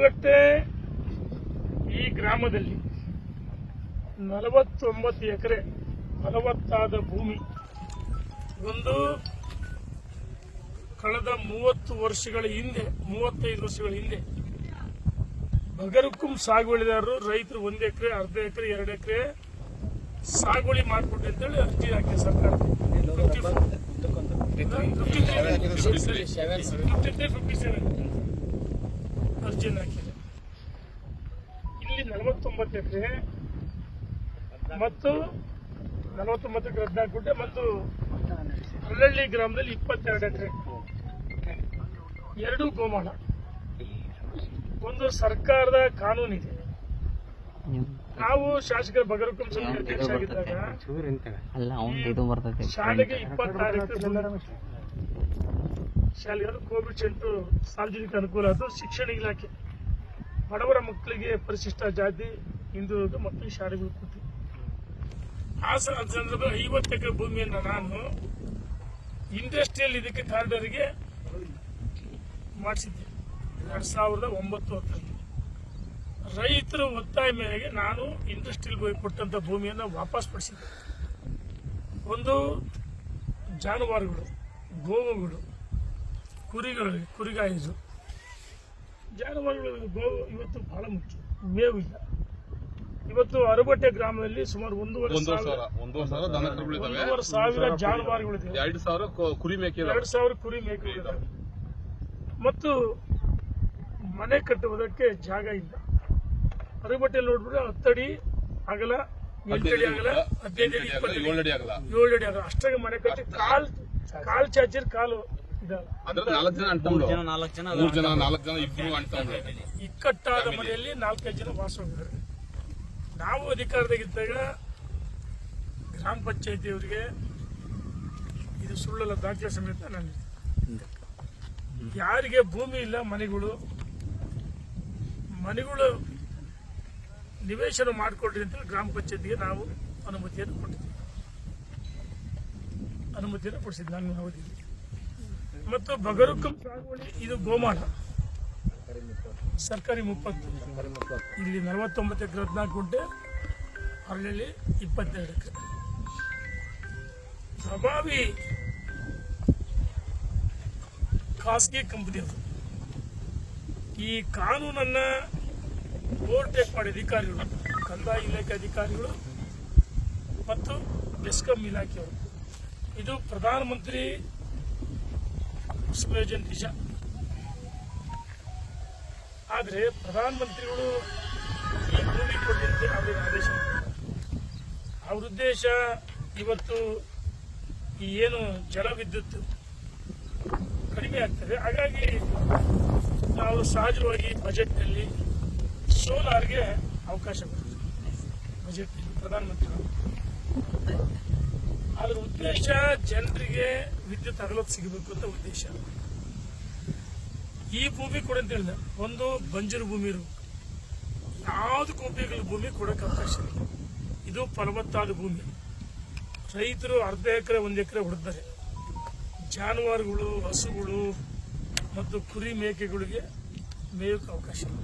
ಹೆಬ್ಬಗಟ್ಟೆ ಈ ಗ್ರಾಮದಲ್ಲಿ ನಲವತ್ತೊಂಬತ್ತು ಎಕರೆ ಫಲವತ್ತಾದ ಭೂಮಿ. ಒಂದು ಕಳೆದ ಮೂವತ್ತು ವರ್ಷಗಳ ಹಿಂದೆ ಮೂವತ್ತೈದು ವರ್ಷಗಳ ಹಿಂದೆ ಬಗರುಕುಂ ಸಾಗುವಳಿದಾರರು ರೈತರು ಒಂದು ಎಕರೆ ಅರ್ಧ ಎಕರೆ ಎರಡು ಎಕರೆ ಸಾಗುವಳಿ ಮಾಡಿಕೊಟ್ರಿ ಅಂತೇಳಿ ಅರ್ಜಿ ಹಾಕಿದೆ ಸರ್ಕಾರ. ಅರ್ಜಿಯನ್ನು ಹಾಕಿದೆ. ಇಲ್ಲಿ ನಲವತ್ತೊಂಬತ್ತು ಎಕರೆ ಮತ್ತು ನಲವತ್ತೊಂಬತ್ತು ಎಕರೆ ಹದಿನಾಲ್ಕು ಗುಡ್ಡೆ ಮತ್ತು ಹಳ್ಳಿ ಗ್ರಾಮದಲ್ಲಿ ಇಪ್ಪತ್ತೆರಡು ಎಕರೆ. ಎರಡು ಗೋಮಾಳ. ಒಂದು ಸರ್ಕಾರದ ಕಾನೂನಿದೆ. ನಾವು ಶಾಸಕರ ಬಗರಕುಂ ಸಮಿತಿ ಅಧ್ಯಕ್ಷ ಆಗಿದ್ದಾಗ ಶಾಲೆಗೆ ಇಪ್ಪತ್ತಾರು ಎಕರೆ ಶಾಲೆ ಅದು ಕೋವಿಡ್ ಸೆಂಟ್ರು ಸಾರ್ವಜನಿಕ ಅನುಕೂಲ. ಅದು ಶಿಕ್ಷಣ ಇಲಾಖೆ. ಬಡವರ ಮಕ್ಕಳಿಗೆ ಪರಿಶಿಷ್ಟ ಜಾತಿ ಹಿಂದುಳಿದ ಮಕ್ಕಳಿಗೆ ಶಾಲೆಗಳು ಕೊಟ್ಟು ಹಾಸನ ಸಂದರ್ಭದಲ್ಲಿ ಐವತ್ತು ಎಕರೆ ಭೂಮಿಯನ್ನು ನಾನು ಇಂಡಸ್ಟ್ರಿಯಲ್ ಇದಕ್ಕೆ ಕಾರ್ಡರಿಗೆ ಮಾಡಿಸಿದ್ದೆ. ಎರಡ್ ಸಾವಿರದ ಒಂಬತ್ತು ಹತ್ತರಲ್ಲಿ. ರೈತರ ಒತ್ತಾಯ ಮೇರೆಗೆ ನಾನು ಇಂಡಸ್ಟ್ರಿಯಲ್ ಹೋಗಿ ಕೊಟ್ಟಂತ ಭೂಮಿಯನ್ನು ವಾಪಸ್ ಪಡಿಸಿದ್ದೆ. ಒಂದು ಜಾನುವಾರುಗಳು, ಗೋವುಗಳು ಕುರಿಗಳು ಕುರಿಗಾಯಿಸು ಜಾನುವಾರುಗಳಿಗೆ ಗೋವು ಇವತ್ತು ಬಹಳ ಮುಖ್ಯ. ಮೇವು ಇಲ್ಲ. ಇವತ್ತು ಅರಬಟ್ಟೆ ಗ್ರಾಮದಲ್ಲಿ ಸುಮಾರು ಒಂದೂವರೆ ಒಂದೂವರೆ ಸಾವಿರ ಜಾನುವಾರುಗಳಿದೆ ಎರಡು ಸಾವಿರ ಕುರಿ ಮೇಕೆ ಎರಡು ಸಾವಿರ ಕುರಿ ಮೇಕೆ ಮತ್ತು ಮನೆ ಕಟ್ಟುವುದಕ್ಕೆ ಜಾಗ ಇಲ್ಲ. ಅರಬಟ್ಟೆ ನೋಡ್ಬಿಟ್ರೆ ಹತ್ತಡಿ ಅಗಲ ಎಂಟಡಿ ಅಗಲ ಹದಿನೈದು ಅಡಿ ಎಂಟು ಅಡಿ ಇಪ್ಪತ್ತು ಆಗಲ್ಲ, ಏಳು ಅಡಿ. ಅಗಲ ಅಷ್ಟಾಗಿ ಮನೆ ಕಟ್ಟಿ ಕಾಲ್ ಕಾಲ್ ಚಾಚಿರ್ ಕಾಲು ಅದ್ರಲ್ಲಿ ನಾಲ್ಕು ಜನ ಅಂಟ್ಕೊಂಡು ನಾಲ್ಕು ಜನ ಮೂರ್ ಜನ ನಾಲ್ಕು ಜನ ಇಬ್ರು ಅಂಟ್ಕೊಂಡು ಇಕ್ಕಟ್ಟಾದ ಮನೆಯಲ್ಲಿ ನಾಲ್ಕೈದು ಜನ ವಾಸವಾಗಿದ್ದಾರೆ ನಾವು ಅಧಿಕಾರದಾಗಿದ್ದಾಗ ಗ್ರಾಮ ಪಂಚಾಯತಿಯವರಿಗೆ ಇದು ಸುಳ್ಳಲ್ಲ ದಾಖಲೆ ಸಮೇತ ನಾನು ಯಾರಿಗೆ ಭೂಮಿ ಇಲ್ಲ ಮನೆಗಳು ಮನೆಗಳು ನಿವೇಶನ ಮಾಡಿಕೊಡ್ರಿ ಅಂತ ಗ್ರಾಮ ಪಂಚಾಯತಿಗೆ ನಾವು ಅನುಮತಿಯನ್ನು ಕೊಟ್ಟಿದ್ದೀವಿ. ಅನುಮತಿಯನ್ನು ಕೊಡಿಸಿದ್ದು ನಾನು ಅವಧಿಯಲ್ಲಿ ಮತ್ತು ಬಗರುಕಂ ಸಾಗುವಳಿ, ಇದು ಗೋಮಾಳ. ಸರ್ಕಾರಿ ಮುಪ್ಪತ್ತು. ಇಲ್ಲಿ ನಲವತ್ತೊಂಬತ್ತು ಎಕರೆ ಹದಿನಾಲ್ಕು ಗುಂಟೆ, ಅರಳಲ್ಲಿ ಇಪ್ಪತ್ತೆರಡು ಎಕರೆ. ಪ್ರಭಾವಿ ಖಾಸಗಿ ಕಂಪನಿ ಅದು. ಈ ಕಾನೂನನ್ನ ಓವರ್ಟೇಕ್ ಮಾಡಿ ಅಧಿಕಾರಿಗಳು, ಕಂದಾಯ ಇಲಾಖೆ ಅಧಿಕಾರಿಗಳು ಮತ್ತು ಬೆಸ್ಕಾಂ ಇಲಾಖೆಯವರು. ಇದು ಪ್ರಧಾನಮಂತ್ರಿ ಯೋಜನೆ ನಿಜ ಆದರೆ ಪ್ರಧಾನಮಂತ್ರಿಗಳು ಈ ಭೂಮಿ ಕೊಡಲಿಕ್ಕೆ ಅವರಿಗೆ ಆದೇಶ. ಅವ್ರ ಉದ್ದೇಶ ಇವತ್ತು ಈ ಏನು ಜಲ ವಿದ್ಯುತ್ ಕಡಿಮೆ ಆಗ್ತದೆ. ಹಾಗಾಗಿ ನಾವು ಸಹಜವಾಗಿ ಬಜೆಟ್ನಲ್ಲಿ ಸೋಲಾರ್ಗೆ ಅವಕಾಶ ಬಜೆಟ್ನಲ್ಲಿ ಪ್ರಧಾನಮಂತ್ರಿಗಳು ಅದ್ರ ಉದ್ದೇಶ ಜನರಿಗೆ ವಿದ್ಯುತ್ ಅಗಲತ್ ಸಿಗಬೇಕು ಅಂತ ಉದ್ದೇಶ. ಈ ಭೂಮಿ ಕೂಡ ಅಂತ ಹೇಳಿದೆ, ಒಂದು ಬಂಜರು ಭೂಮಿ ಇರಬೇಕು. ಯಾವುದಕ್ಕೂ ಉಪಯೋಗ ಭೂಮಿ ಕೊಡಕ್ಕೆ ಅವಕಾಶ ಇಲ್ಲ. ಇದು ಫಲವತ್ತಾದ ಭೂಮಿ. ರೈತರು ಅರ್ಧ ಎಕರೆ, ಒಂದು ಎಕರೆ ಹೊಡೆದರೆ, ಜಾನುವಾರುಗಳು, ಹಸುಗಳು ಮತ್ತು ಕುರಿ ಮೇಕೆಗಳಿಗೆ ಮೇಯಕ್ಕೆ ಅವಕಾಶ ಇಲ್ಲ.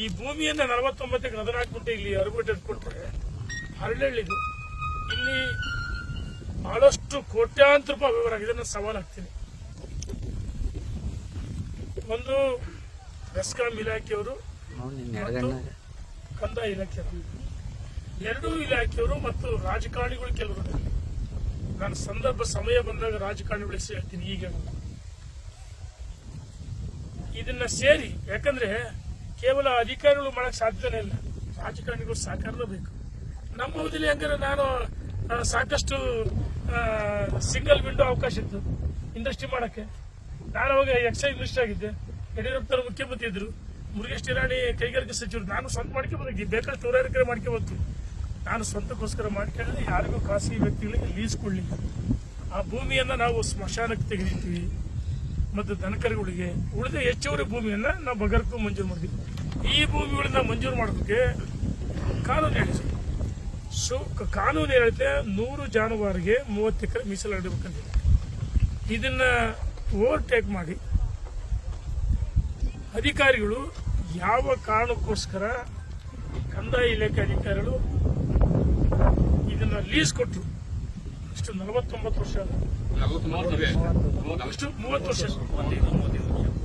ಈ ಭೂಮಿಯನ್ನು ನಲವತ್ತೊಂಬತ್ತಕ್ಕೆ ಹದಿನಾಲ್ಕು ಗುಂಟೆ ಇಲ್ಲಿ ಅರಬಟ್ಟೆ ಕೊಟ್ಟರೆ ಹರಳೆಳ್ಳಿದು. ಇಲ್ಲಿ ಬಹಳಷ್ಟು ಕೋಟ್ಯಾಂತರ ರೂಪಾಯಿ ವ್ಯವಹಾರ ಇದನ್ನು ನಾನು ಸವಾಲು ಹಾಕ್ತೀನಿ ಒಂದು ಬೆಸ್ಕಾಂ ಇಲಾಖೆಯವರು ಕಂದಾಯ ಇಲಾಖೆಯವರು. ಎರಡೂ ಇಲಾಖೆಯವರು ಮತ್ತು ರಾಜಕಾರಣಿಗಳು ಕೆಲವರು. ನಾನು ಸಂದರ್ಭ ಸಮಯ ಬಂದಾಗ ರಾಜಕಾರಣಿಗಳಿಗೆ ಹೇಳ್ತೀನಿ ಈಗ ಇದನ್ನ ಸೇರಿ ಯಾಕಂದ್ರೆ ಕೇವಲ ಅಧಿಕಾರಿಗಳು ಮಾಡಕ್ ಸಾಧ್ಯನೇ ಇಲ್ಲ. ರಾಜಕಾರಣಿಗಳು ಸಹಕಾರನೂ ಬೇಕು. ನಮ್ಮ ಅವಧಿಯಲ್ಲಿ ಹಂಗಾರೆ ನಾನು ಸಾಕಷ್ಟು ಸಿಂಗಲ್ ವಿಂಡೋ ಅವಕಾಶ ಇತ್ತು. ಇಂಡಸ್ಟ್ರಿ ಮಾಡಕ್ಕೆ. ನಾನು ಅವಾಗ ಎಕ್ಸೈಸ್ ಮಿನಿಸ್ಟರ್ ಆಗಿದ್ದೆ. ಯಡಿಯೂರಪ್ಪನವರು ಮುಖ್ಯಮಂತ್ರಿ ಇದ್ರು. ಮುರುಗೇಶ್ ನಿರಾಣಿ ಕೈಗಾರಿಕೆ ಸಚಿವರು. ನಾನು ಸ್ವಂತ ಮಾಡ್ಕೊಂಡ್ಬಂದಿದ್ದೆ ಬೇಕಾದ್ರೆ ತೋರಾರಿಕೆ ಮಾಡ್ಕೊಬಂತು ನಾನು ಸ್ವಂತಕ್ಕೋಸ್ಕರ ಮಾಡ್ಕೊಳ್ಳಿ ಯಾರಿಗೂ ಖಾಸಗಿ ವ್ಯಕ್ತಿಗಳಿಗೆ ಲೀಸ್ ಕೊಡ್ಲಿಲ್ಲ. ಆ ಭೂಮಿಯನ್ನು ನಾವು ಸ್ಮಶಾನಕ್ಕೆ ತೆಗೆದಿರ್ತೀವಿ ಮತ್ತು ದನಕರುಗಳಿಗೆ ಉಳಿದ ಹೆಚ್ಚುವರಿ ಭೂಮಿಯನ್ನು ನಾವು ಬಗರ್ಕು ಮಂಜೂರು ಮಾಡಿದ್ವಿ. ಈ ಭೂಮಿಗಳನ್ನ ಮಂಜೂರು ಮಾಡೋದಕ್ಕೆ ಕಾನೂನು ಹೇಳಿದೆ ಸೊ ಕಾನೂನು ಹೇಳುತ್ತೆ ನೂರು ಜಾನುವಾರಿಗೆ ಮೂವತ್ತು ಎಕರೆ ಮೀಸಲಾಡಬೇಕಂತ ಇದನ್ನ ಓವರ್ಟೇಕ್ ಮಾಡಿ. ಅಧಿಕಾರಿಗಳು ಯಾವ ಕಾರಣಕ್ಕೋಸ್ಕರ ಕಂದಾಯ ಇಲಾಖೆ ಅಧಿಕಾರಿಗಳು ಇದನ್ನ ಲೀಸ್ ಕೊಟ್ಟರು ಇಷ್ಟು ನಲವತ್ತೊಂಬತ್ತು ವರ್ಷ. ಅಷ್ಟು ಮೂವತ್ತು ವರ್ಷ.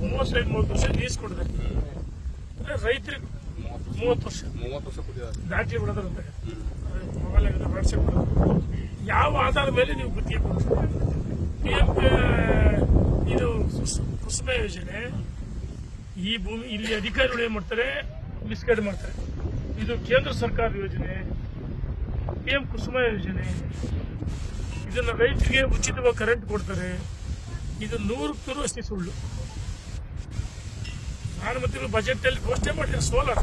ಮೂವತ್ತೈದು ಮೂವತ್ತು ವರ್ಷ ಲೀಸ್ ಕೊಡಿದ್ದಾರೆ ಅಂದ್ರೆ ರೈತರಿಗೆ ಮೂವತ್ತು ವರ್ಷ. ಮೂವತ್ತು ವರ್ಷ ದಾಖಲೆ ಬಿಡೋದ್ರಂತೆ. ಮೊಬೈಲ್ ವಾಟ್ಸಪ್ ಬಿಡೋದು. ಯಾವ ಆಧಾರದ ಮೇಲೆ ನೀವು ಗುತ್ತಿಗೆ ಪಿ ಎಂ ಇದು ಕುಸುಮ ಯೋಜನೆ. ಈ ಭೂಮಿ ಇಲ್ಲಿ ಅಧಿಕಾರಿಗಳು ಏನ್ ಮಾಡ್ತಾರೆ? ಮಿಸ್ಗೈಡ್ ಮಾಡ್ತಾರೆ. ಇದು ಕೇಂದ್ರ ಸರ್ಕಾರ ಯೋಜನೆ. ಪಿ ಪಿಎಂ ಕುಸುಮ ಯೋಜನೆ. ಇದನ್ನ ರೈತರಿಗೆ ಉಚಿತವಾಗಿ ಕರೆಂಟ್ ಕೊಡ್ತಾರೆ. ಇದು ನೂರಕ್ಕೆ ನೂರು ಅಷ್ಟೇ ಸುಳ್ಳು. ನಾನು ಬಜೆಟ್ ಅಲ್ಲಿ ಘೋಷಣೆ ಮಾಡಿದ್ರೆ ಸೋಲಾರ್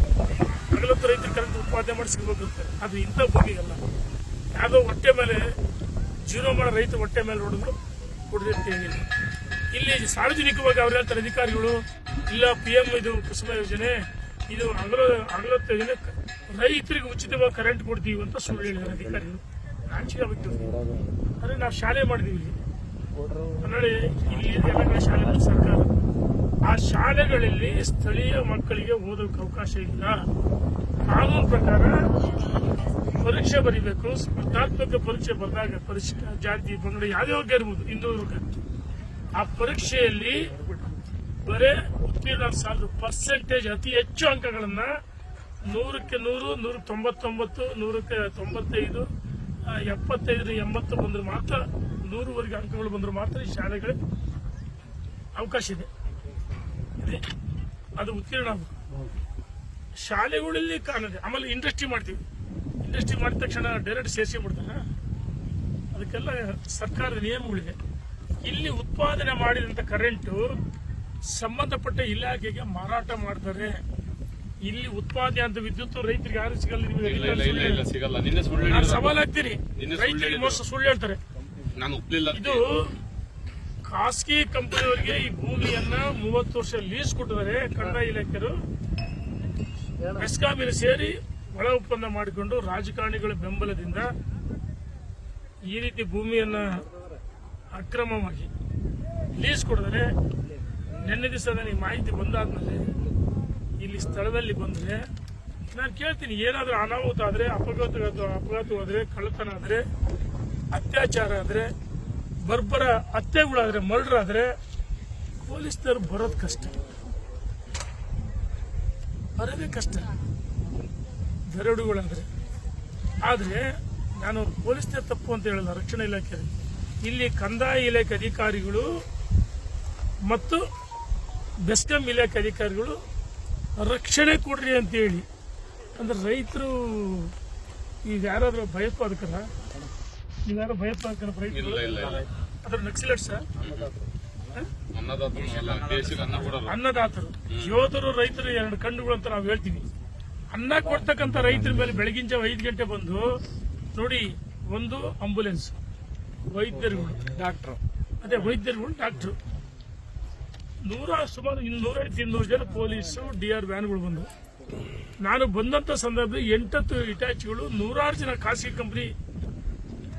ಹಗಲತ್ತು ರೈತರು ಕರೆಂಟ್ ಉತ್ಪಾದನೆ ಮಾಡಿ ಅಂತ ಅದು ಇಂಥ ಭೂಮಿಗಲ್ಲ ಯಾವುದೋ ಹೊಟ್ಟೆ ಮೇಲೆ ಜೀವನ ಮಾಡೋ ರೈತ ಹೊಟ್ಟೆ ಮೇಲೆ ನೋಡಿದ್ರು ಏನಿಲ್ಲ. ಇಲ್ಲಿ ಸಾರ್ವಜನಿಕವಾಗಿ ಅವ್ರು ಹೇಳ್ತಾರೆ, ಅಧಿಕಾರಿಗಳು, ಇಲ್ಲ ಪಿ ಎಂ ಇದು ಕುಸುಮ ಯೋಜನೆ, ಇದು ಹಗಲ, ಹಗಲತ್ತು ಯೋಜನೆ, ರೈತರಿಗೆ ಉಚಿತವಾಗಿ ಕರೆಂಟ್ ಕೊಡ್ತೀವಿ ಅಂತ ಸುಳ್ಳು ಹೇಳಿದ್ದಾರೆ ಅಧಿಕಾರಿಗಳು. ರಾಂಚಿಗೆ ಆಗ್ಬೇಕು ಅಂದರೆ ನಾವು ಶಾಲೆ ಮಾಡಿದೀವಿ. ಇಲ್ಲಿ ಇಲ್ಲಿ ಶಾಲೆ ಸರ್ಕಾರ. ಆ ಶಾಲೆಗಳಲ್ಲಿ ಸ್ಥಳೀಯ ಮಕ್ಕಳಿಗೆ ಓದೋಕೆ ಅವಕಾಶ ಇಲ್ಲ. ಕಾನೂನು ಪ್ರಕಾರ ಪರೀಕ್ಷೆ ಬರೀಬೇಕು, ಸ್ಪರ್ಧಾತ್ಮಕ ಪರೀಕ್ಷೆ ಬಂದಾಗ ಪರಿಶಿಷ್ಟ ಜಾತಿ, ಪಂಗಡ ಯಾವ್ಯಾವ ಇರ್ಬೋದು, ಹಿಂದೂ ಆ ಪರೀಕ್ಷೆಯಲ್ಲಿ ಬರೇ ಉತ್ತೀರ್ಣ ಸಾಲದು ಪರ್ಸೆಂಟೇಜ್ ಅತಿ ಹೆಚ್ಚು ಅಂಕಗಳನ್ನ ನೂರಕ್ಕೆ ನೂರು ನೂರ ತೊಂಬತ್ತೊಂಬತ್ತು ನೂರಕ್ಕೆ ತೊಂಬತ್ತೈದು ಎಪ್ಪತ್ತೈದು ಎಂಬತ್ತು ಬಂದ್ರೆ ಮಾತ್ರ ನೂರುವರೆಗೆ ಅಂಕಗಳು ಬಂದ್ರೆ ಮಾತ್ರ ಈ ಶಾಲೆಗಳಿಗೆ ಅವಕಾಶ ಇದೆ. ಇದೆ. ಅದು ಉತ್ತೀರ್ಣ ಶಾಲೆಗಳಲ್ಲಿ ಕಾಣದೆ ಆಮೇಲೆ ಇಂಡಸ್ಟ್ರಿ ಮಾಡ್ತೀವಿ. ಇಂಡಸ್ಟ್ರಿ ಮಾಡಿದ ತಕ್ಷಣ ಡೈರೆಕ್ಟ್ ಸೇರಿಸಿ ಬಿಡ್ತಾರೆ. ಅದಕ್ಕೆಲ್ಲ ಸರ್ಕಾರದ ನಿಯಮಗಳಿದೆ. ಇಲ್ಲಿ ಉತ್ಪಾದನೆ ಮಾಡಿದಂತ ಕರೆಂಟು ಸಂಬಂಧಪಟ್ಟ ಇಲಾಖೆಗೆ ಮಾರಾಟ ಮಾಡ್ತಾರೆ. ಇಲ್ಲಿ ಉತ್ಪಾದನೆ ಅಂತ ವಿದ್ಯುತ್ ರೈತರಿಗೆ ಯಾರು ಸಿಗಲ್ಲ ನಿಮಗೆ ಸಿಗಲ್ಲ. ನಿನ್ನೆ ಸುಳ್ಳು ನಾನು ಹೇಳಿದ್ರು. ಸವಾಲ್ ಹಾಕ್ತೀನಿ. ಸುಳ್ಳು ರೈತರಿಗೆ ಮೋಸ ಸುಳ್ಳು ಹೇಳ್ತಾರೆ. ನಾನು ಇದು ಖಾಸಗಿ ಕಂಪನಿಯವರಿಗೆ ಈ ಭೂಮಿಯನ್ನ ಮೂವತ್ತು ವರ್ಷ ಲೀಸ್ ಕೊಟ್ಟಿದ್ದಾರೆ ಕಂದಾಯ ಇಲಾಖೆಯರು ಬೆಸ್ಕಾಮಿನ ಸೇರಿ ಒಳ ಒಪ್ಪಂದ ಮಾಡಿಕೊಂಡು ರಾಜಕಾರಣಿಗಳ ಬೆಂಬಲದಿಂದ ಈ ರೀತಿ ಭೂಮಿಯನ್ನ ಅಕ್ರಮವಾಗಿ ಲೀಸ್ ಕೊಡಿದರೆ ನಿನ್ನೆ ದಿವಸ ನನಗೆ ಮಾಹಿತಿ ಬಂದಾದ್ಮೇಲೆ ಇಲ್ಲಿ ಸ್ಥಳದಲ್ಲಿ ಬಂದರೆ ನಾನು ಕೇಳ್ತೀನಿ, ಏನಾದರೂ ಅನಾಹುತ ಆದರೆ ಅಪಘಾತ ಅಪಘಾತವಾದರೆ ಕಳ್ಳತನ ಆದರೆ, ಅತ್ಯಾಚಾರ ಆದರೆ ಬರ್ಬರ ಹತ್ಯೆಗಳಾದ್ರೆ ಮರ್ಡರ್ ಆದ್ರೆ ಪೊಲೀಸ್ನವ್ರು ಬರೋದು ಕಷ್ಟ. ಬರೋದೇ ಕಷ್ಟ. ದರೋಡುಗಳಾದ್ರೆ. ಆದ್ರೆ ನಾನು ಪೊಲೀಸ್ನ ತಪ್ಪು ಅಂತ ಹೇಳಲ್ಲ, ರಕ್ಷಣಾ ಇಲಾಖೆ. ಇಲ್ಲಿ ಕಂದಾಯ ಇಲಾಖೆ ಅಧಿಕಾರಿಗಳು ಮತ್ತು ಬೆಸ್ಕಾಂ ಇಲಾಖೆ ಅಧಿಕಾರಿಗಳು ರಕ್ಷಣೆ ಕೊಡ್ರಿ ಅಂತ ಹೇಳಿ ಅಂದ್ರೆ ರೈತರು ಈಗ ಯಾರಾದರೂ ಭಯೋತ್ಪಾದಕರ ನೀವ್ಯಾರೋ ಭಯೋತ್ಪಾದಕರ ಇಲ್ಲ ಇಲ್ಲ ಇಲ್ಲ. ಅದ್ರ ಕೊಡಲ್ಲ ಅನ್ನದಾತರು. ಯೋಧರು ರೈತರು ಎರಡು ಕಣ್ಣುಗಳು ಅಂತ ನಾವು ಹೇಳ್ತೀವಿ ಅನ್ನ ಕೊಡ್ತಕ್ಕಂಥ ರೈತರ ಮೇಲೆ ಬೆಳಗಿನ ಜಾವ ಐದು ಗಂಟೆ ಬಂದು ನೋಡಿ ಒಂದು ಆಂಬುಲೆನ್ಸ್ ವೈದ್ಯರುಗಳು ಡಾಕ್ಟರ್. ಅದೇ ವೈದ್ಯರುಗಳು ಡಾಕ್ಟರ್. ನೂರ ಸುಮಾರು ಇನ್ನೂರ ಇನ್ನೂರು ಜನ ಪೊಲೀಸು ಡಿ ಆರ್ ವ್ಯಾನ್ಗಳು ಬಂದು. ನಾನು ಬಂದಂತ ಸಂದರ್ಭದಲ್ಲಿ ಎಂಟತ್ತು ಇಟ್ಯಾಚ್ಗಳು ನೂರಾರು ಜನ ಖಾಸಗಿ ಕಂಪನಿ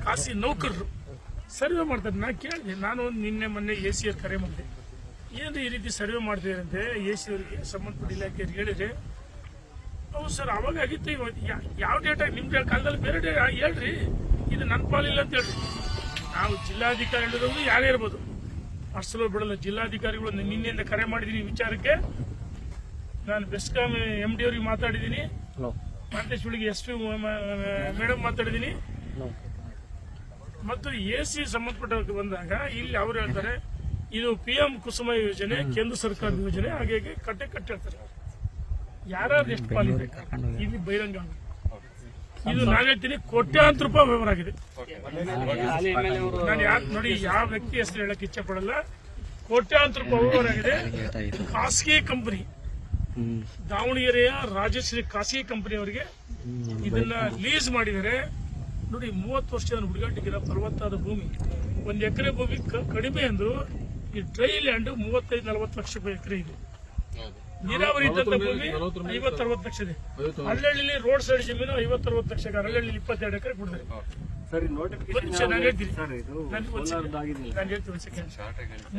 ಖಾಸಗಿ ನೌಕರರು. ಸರ್ವೆ ಮಾಡ್ತಾರೆ. ನಾನು ಕೇಳಿದೆ ನಾನು ನಿನ್ನೆ ಮೊನ್ನೆ ಎ ಸಿ ಅವ್ರು ಕರೆ ಮಾಡಿದೆ. ಏನು ಈ ರೀತಿ ಸರ್ವೆ ಮಾಡ್ತಿದಾರಂತೆ ಎ ಸಿ ಅವರಿಗೆ ಸಂಬಂಧಪಟ್ಟ ಇಲಾಖೆಯವ್ರಿಗೆ ಹೇಳಿದ್ರೆ ಹೌದು ಸರ್ ಅವಾಗ ಆಗಿತ್ತು ಯಾವ ಡೇಟಾ ನಿಮ್ಮ ಕಾಲದಲ್ಲಿ ಬೇರೆ ಡೇ ಹೇಳ್ರಿ. ಇದು ನನ್ನ ಪಾಲಿಲ್ಲ ಅಂತ ಹೇಳ್ರಿ. ನಾವು ಜಿಲ್ಲಾಧಿಕಾರಿ ಹೇಳಿದವರು ಯಾರೇ ಇರ್ಬೋದು ಅಷ್ಟಲೋ ಬಿಡಲ್ಲ ಜಿಲ್ಲಾಧಿಕಾರಿಗಳು ನಿನ್ನೆಯಿಂದ ಕರೆ ಮಾಡಿದ್ದೀನಿ ವಿಚಾರಕ್ಕೆ. ನಾನು ಬೆಸ್ಕಾಮ್ ಎಂ ಡಿ ಅವ್ರಿಗೆ ಮಾತಾಡಿದ್ದೀನಿ ಮಾಂತೇಶ್ವಳಿಗೆ ಎಸ್ ಪಿ ಮೇಡಮ್ ಮಾತಾಡಿದ್ದೀನಿ ಮತ್ತು ಎ ಸಿ ಸಂಬಂಧಪಟ್ಟ ಬಂದಾಗ ಇಲ್ಲಿ ಅವ್ರು ಹೇಳ್ತಾರೆ ಇದು ಪಿ ಎಂ ಕುಸುಮ ಯೋಜನೆ ಕೇಂದ್ರ ಸರ್ಕಾರದ ಯೋಜನೆ ಹಾಗೆ ಕಟ್ಟೆ ಕಟ್ಟೆ ಹೇಳ್ತಾರೆ. ಯಾರು ಎಷ್ಟು ಪಾಲಿಬೇಕು ಇಲ್ಲಿ ಬಹಿರಂಗ ಇದು ನಾನು ಹೇಳ್ತೀನಿ ಕೋಟ್ಯಾಂತರ ರೂಪಾಯಿ ವ್ಯವಹಾರ ಆಗಿದೆ. ನಾನು ಯಾಕೆ ನೋಡಿ ಯಾವ ವ್ಯಕ್ತಿ ಹೆಸರು ಹೇಳಕ್ ಇಚ್ಛೆ ಪಡಲ್ಲ. ಕೋಟ್ಯಾಂತರ ರೂಪಾಯಿ ವ್ಯವಹಾರ ಆಗಿದೆ. ಖಾಸಗಿ ಕಂಪನಿ ದಾವಣಗೆರೆಯ ರಾಜಶ್ರೀ ಖಾಸಗಿ ಕಂಪನಿಯವರಿಗೆ ಇದನ್ನ ಲೀಸ್ ಮಾಡಿದರೆ ನೋಡಿ ಮೂವತ್ತು ವರ್ಷದ ಹುಡುಗಾಟಿಗಿರೋ ಫಲವತ್ತಾದ ಭೂಮಿ. ಒಂದು ಎಕರೆ ಭೂಮಿ ಕಡಿಮೆ ಅಂದ್ರು ಈ ಡ್ರೈ ಲ್ಯಾಂಡ್ ಮೂವತ್ತೈದು ನಲವತ್ತು ಲಕ್ಷ ರೂಪಾಯಿ ಎಕರೆ ಇದೆ. ನೀರಾವರಿ ಇದ್ದಂತ ಭೂಮಿ ಐವತ್ತು ಅರವತ್ತು ಲಕ್ಷ ಇದೆ. ಹಳ್ಳಿ ರೋಡ್ ಸೈಡ್ ಜಮೀನು ಐವತ್ತು ಅರವತ್ತು ಲಕ್ಷ ಹಳ್ಳಿ ಇಪ್ಪತ್ತೆರಡು ಎಕರೆ ಸೆಕೆಂಡ್.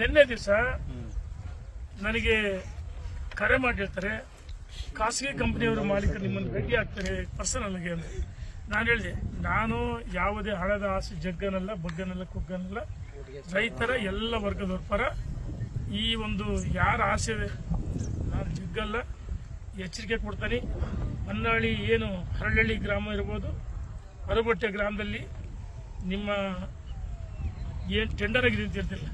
ನಿನ್ನೆ ದಿವಸ ನನಗೆ ಕರೆ ಮಾಡಿ ಹೇಳ್ತಾರೆ ಖಾಸಗಿ ಕಂಪನಿಯವರು ಮಾಲೀಕರು ನಿಮ್ಮನ್ನು ಭೇಟಿ ಆಗ್ತಾರೆ ಪರ್ಸನಲ್ ಆಗಿ ಅಂದ್ರೆ ನಾನು ಹೇಳಿದೆ, ನಾನು ಯಾವುದೇ ಹಣದ ಆಸೆ, ಜಗ್ಗನಲ್ಲ, ಬಗ್ಗನಲ್ಲ, ಕುಗ್ಗನಲ್ಲ, ರೈತರ ಎಲ್ಲ ವರ್ಗದವ್ರ ಪರ ಈ ಒಂದು ಯಾರ ಆಸೆ, ನಾನು ಜಗ್ಗಲ್ಲ, ಎಚ್ಚರಿಕೆ ಕೊಡ್ತಾನೆ. ಹೊನ್ನಾಳಿ ಏನು ಹರಳಹಳ್ಳಿ ಗ್ರಾಮ ಇರ್ಬೋದು ಹೊರಬಟ್ಟೆ ಗ್ರಾಮದಲ್ಲಿ ನಿಮ್ಮ ಏನು ಟೆಂಡರ್ ಆಗಿದೆ ಅಂತ ಹೇಳ್ತಿಲ್ಲ.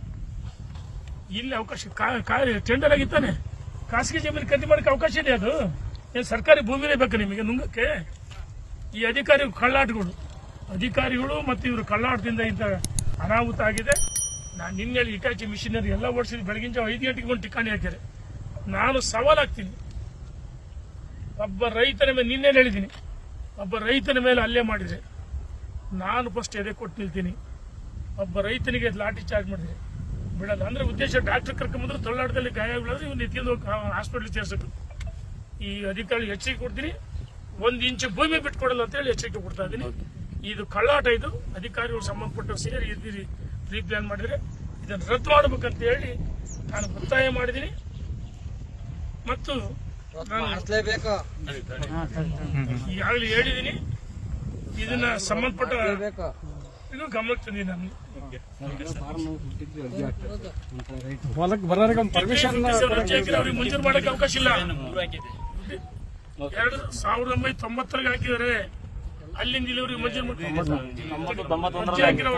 ಇಲ್ಲಿ ಅವಕಾಶ, ಕಾ ಟೆಂಡರ್ ಆಗಿತ್ತಾನೆ ಖಾಸಗಿ ಜಮೀನು ಖರೀದಿ ಮಾಡೋಕ್ಕೆ ಅವಕಾಶ ಇದೆ ಅದು. ಏನು ಸರ್ಕಾರಿ ಭೂಮಿನೇ ಬೇಕು ನಿಮಗೆ ನುಂಗಕ್ಕೆ? ಈ ಅಧಿಕಾರಿ ಕಳ್ಳಾಟಗಳು. ಅಧಿಕಾರಿಗಳು ಮತ್ತು ಇವರು ಕಳ್ಳಾಟದಿಂದ ಇಂಥ ಅನಾಹುತ ಆಗಿದೆ. ನಾನು ನಿನ್ನೆ ಇಟಾಚಿ ಮಿಷಿನರಿ ಎಲ್ಲ ಓಡಿಸಿದ್ರು ಬೆಳಗಿನ ಜಾವ ಐದು ಗಂಟೆಗೆ ಒಂದು ಟಿಕಾಣಿ ಹಾಕ್ಯಾರೆ. ನಾನು ಸವಾಲಾಗ್ತೀನಿ. ಒಬ್ಬ ರೈತನ ಮೇಲೆ ನಿನ್ನೆ ಹೇಳಿದ್ದೀನಿ. ಒಬ್ಬ ರೈತನ ಮೇಲೆ ಅಲ್ಲೇ ಮಾಡಿದರೆ ನಾನು ಫಸ್ಟ್ ಎದೆ ಕೊಟ್ಟು ನಿಲ್ತೀನಿ. ಒಬ್ಬ ರೈತನಿಗೆ ಲಾಠಿ ಚಾರ್ಜ್ ಮಾಡಿದೆ. ಬಿಡಲ್ಲ. ಅಂದ್ರೆ ಉದ್ದೇಶ ಡಾಕ್ಟರ್ ಕರ್ಕೊಂಬಂದ್ರೆ ತಳ್ಳಾಟದಲ್ಲಿ ಗಾಯ ಬೀಳಿದ್ರೆ ಇವ್ನು ಎತ್ಕೊಂಡು ಹೋಗಿ ಹಾಸ್ಪಿಟ್ಲ್ ಸೇರ್ಸಬೇಕು ಈ ಅಧಿಕಾರಿ ಹೆಚ್ಚಿಗೆ ಕೊಡ್ತೀನಿ. ಒಂದು ಇಂಚು ಭೂಮಿ ಬಿಟ್ಕೊಡಲ್ಲ ಅಂತ ಹೇಳಿ ಎಚ್ಚರಿಕೆ ಕೊಡ್ತಾ ಇದ್ದೀನಿ. ಇದು ಕಳ್ಳಾಟ ಇದು. ಅಧಿಕಾರಿಗಳು ಸಂಬಂಧಪಟ್ಟ ಸೇರಿ ಇದ್ದೀರಿ ಪ್ರೀ ಪ್ಲಾನ್ ಮಾಡಿದ್ರೆ ಇದನ್ನು ರದ್ದು ಮಾಡಬೇಕಂತ ಹೇಳಿ ನಾನು ಒತ್ತಾಯ ಮಾಡಿದ್ದೀನಿ. ಮತ್ತು ನಾನು ಈಗಾಗಲೇ ಹೇಳಿದ್ದೀನಿ. ಇದನ್ನ ಸಂಬಂಧಪಟ್ಟ ಬೇಕು ಇದು ಗಮನಕ್ಕೆ ತಂದಿದ್ದೀನಿ ನಾನು. ಹೊಲಕ್ಕೆ ಬರೋರಿಗೆ ಒಂದು ಪರ್ಮಿಷನ್ ಅರ್ಜಿ ಹಾಕಿದ್ರೆ ಅವ್ರಿಗೆ ಮಂಜೂರು ಮಾಡಕ್ಕೆ ಅವಕಾಶ ಇಲ್ಲ. ಎರಡು ಸಾವಿರದ ಒಂಬೈನೂರ ತೊಂಬತ್ತರಾಗ ಹಾಕಿದರೆ ಅಲ್ಲಿಂದ ಇಲ್ಲಿವರೆಗೆ ಮಂಜೂರು ಮಾಡಿ ಹಾಕಿರೋ